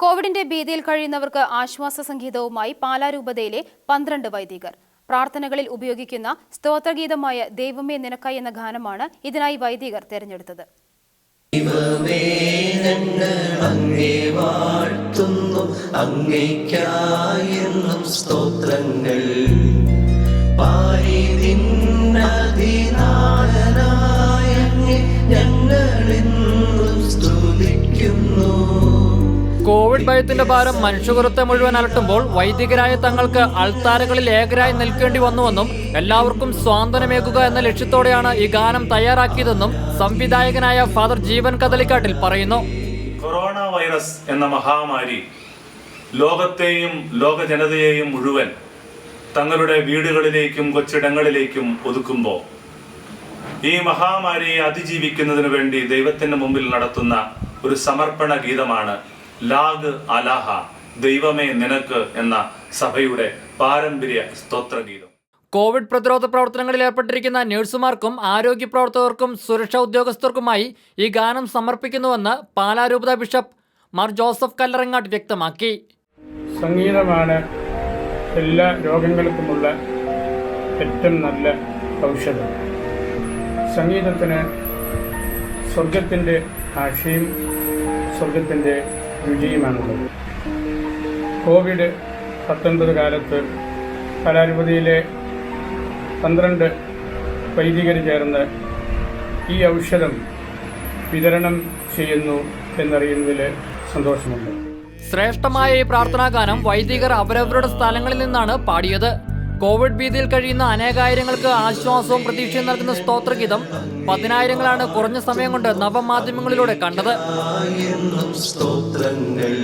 കോവിഡിന്റെ ഭീതിയിൽ കഴിയുന്നവർക്ക് ആശ്വാസ സംഗീതവുമായി പാലാരൂപതയിലെ പന്ത്രണ്ട് വൈദികർ. പ്രാർത്ഥനകളിൽ ഉപയോഗിക്കുന്ന സ്തോത്രഗീതമായ ദൈവമേ നിനക്കായി എന്ന ഗാനമാണ് ഇതിനായി വൈദികർ തിരഞ്ഞെടുത്തത്. അങ്ങേക്കായെന്നും സ്തോത്രങ്ങൾ. കോവിഡ് ഭയത്തിന്റെ ഭാരം മനുഷ്യകുലത്തെ മുഴുവൻ അലട്ടുമ്പോൾ വൈദികരായ തങ്ങൾക്ക് അൾത്താരകളിൽ ഏകരായി നിൽക്കേണ്ടി വന്നുവെന്നും എല്ലാവർക്കും സ്വാന്തനമേകുക എന്ന ലക്ഷ്യത്തോടെയാണ് ഈ ഗാനം തയ്യാറാക്കിയതെന്നും സംവിധായകനായ ഫാദർ ജീവൻ കദലിക്കാട്ടിൽ പറയുന്നു. കൊറോണ വൈറസ് എന്ന മഹാമാരി ലോകത്തെയും ലോക ജനതയെയും മുഴുവൻ തങ്ങളുടെ വീടുകളിലേക്കും കൊച്ചിടങ്ങളിലേക്കും ഒതുക്കുമ്പോൾ ഈ മഹാമാരിയെ അതിജീവിക്കുന്നതിന് വേണ്ടി ദൈവത്തിന് മുമ്പിൽ നടത്തുന്ന ഒരു സമർപ്പണ ഗീതമാണ് ലാഗ് അലാഹ ദൈവമേ നിനക്ക് എന്ന സഭയുടെ പാരമ്പര്യ സ്തോത്രഗീതം. കോവിഡ് പ്രതിരോധ പ്രവർത്തനങ്ങളിൽ ഏർപ്പെട്ടിരിക്കുന്ന നഴ്സുമാർക്കും ആരോഗ്യ പ്രവർത്തകർക്കും സുരക്ഷാ ഉദ്യോഗസ്ഥർക്കുമായി ഈ ഗാനം സമർപ്പിക്കുന്നുവെന്ന് പാലാരൂപത ബിഷപ്പ് മാർ ജോസഫ് കല്ലറങ്ങാട്ട് വ്യക്തമാക്കി. സംഗീതമാണ് എല്ലാ രോഗങ്ങൾക്കുമുള്ള ഏറ്റവും നല്ല ഔഷധം. സംഗീതത്തിന് സ്വർഗത്തിന്റെ ആശയും സ്വർഗത്തിന്റെ രുചിയുമാണുള്ളത് കോവിഡ് പത്തൊൻപത് കാലത്ത് കലാരൂപതയിലെ പന്ത്രണ്ട് വൈദികർ ചേർന്ന് ഈ ഔഷധം വിതരണം ചെയ്യുന്നു എന്നറിയുന്നതിൽ സന്തോഷമുണ്ട്. ശ്രേഷ്ഠമായ ഈ പ്രാർത്ഥനാ ഗാനം വൈദികർ അവരവരുടെ സ്ഥലങ്ങളിൽ നിന്നാണ് പാടിയത്. കോവിഡ് ഭീതിയിൽ കഴിയുന്ന അനേകായിരങ്ങൾക്ക് ആശ്വാസവും പ്രതീക്ഷയും നൽകുന്ന സ്തോത്രഗീതം പതിനായിരങ്ങളാണ് കുറഞ്ഞ സമയം കൊണ്ട് നവമാധ്യമങ്ങളിലൂടെ കണ്ടത്. സ്തോത്രങ്ങൾ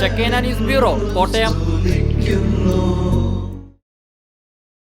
ഷെക്കേന ന്യൂസ് ബ്യൂറോ കോട്ടയം.